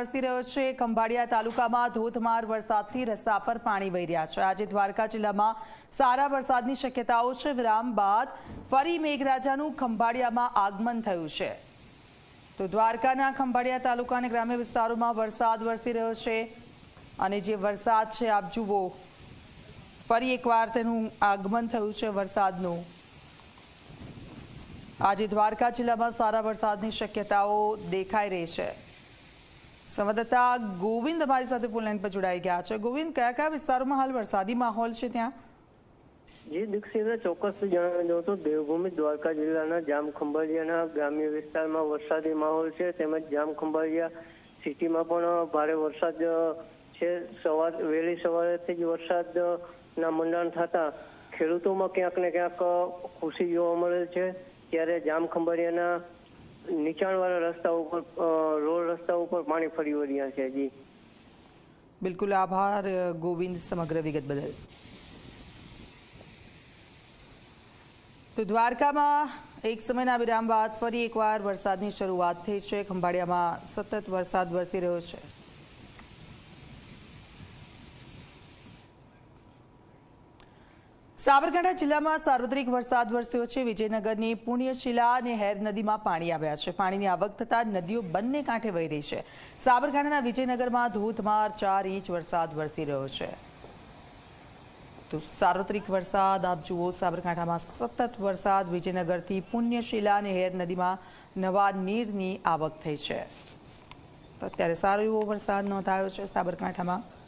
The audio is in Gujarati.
વરસી રહ્યો છે. ખંભાળિયા તાલુકામાં ધોધમાર વરસાદથી રસ્તા પર પાણી વહી રહ્યા છે. આજે દ્વારકા જિલ્લામાં સારા વરસાદની શક્યતાઓ છે. વિરામ બાદ ફરી મેઘરાજાનું ખંભાળિયામાં આગમન થયું છે. તો દ્વારકાના ખંભાળિયા તાલુકા અને ગ્રામ્ય વિસ્તારોમાં વરસાદ વરસી રહ્યો છે. અને જે વરસાદ છે, આપ જુઓ, ફરી એકવાર તેનું આગમન થયું છે વરસાદનું. આજે દ્વારકા જિલ્લામાં સારા વરસાદની શક્યતાઓ દેખાઈ રહી છે. સંવાદદાતા ગોવિંદ અમારી સાથે ફોન લાઈન પર જોડાઈ ગયા છે. ગોવિંદ, કયા કયા વિસ્તારોમાં હાલ વરસાદી માહોલ છે ત્યાં? જે દીક્ષિતને ચોક્કસ જણાવી દઉં તો દેવભૂમિ, દ્વારકા જિલ્લાના જામ ગ્રામ્ય વિસ્તારમાં વરસાદી માહોલ છે. તેમજ જામ ખંભાળિયા સિટીમાં પણ ભારે વરસાદ છે. સવાર, વહેલી સવારેથી જ વરસાદના મંડાણ થતા ખેડૂતોમાં ક્યાંક ને ક્યાંક ખુશી જોવા મળે છે. ત્યારે જામ ખંભાળિયાના નીચાણવાળા રસ્તા ઉપર રોડ રસ્તા ઉપર પાણી ફરી વળ્યા છે જી. બિલકુલ આભાર ગોવિંદ સમગ્ર વિગત બદલ. તો દ્વારકામાં એક સમયના વિરામ બાદ ફરી એકવાર વરસાદની શરૂઆત થઈ છે. ખંભાળિયામાં સતત વરસાદ વરસી રહ્યો છે. સાબરકાંઠા જિલ્લામાં સાર્વત્રિક વરસાદ વરસ્યો છે. વિજયનગરની પુણ્યશિલા અને હેર નદીમાં પાણી આવ્યા છે. પાણીની આવક થતાં નદીઓ બંને કાંઠે વહી રહી છે. સાબરકાંઠાના વિજયનગરમાં ધોધમાર ચાર ઇંચ વરસાદ વરસી રહ્યો છે. તો સાર્વત્રિક વરસાદ, આપ જુઓ સાબરકાંઠામાં સતત વરસાદ, વિજયનગરથી પુણ્યશિલા અને હેર નદીમાં નવા નીરની આવક થઈ છે. તો અત્યારે સારો એવો વરસાદ નોંધાયો છે સાબરકાંઠામાં.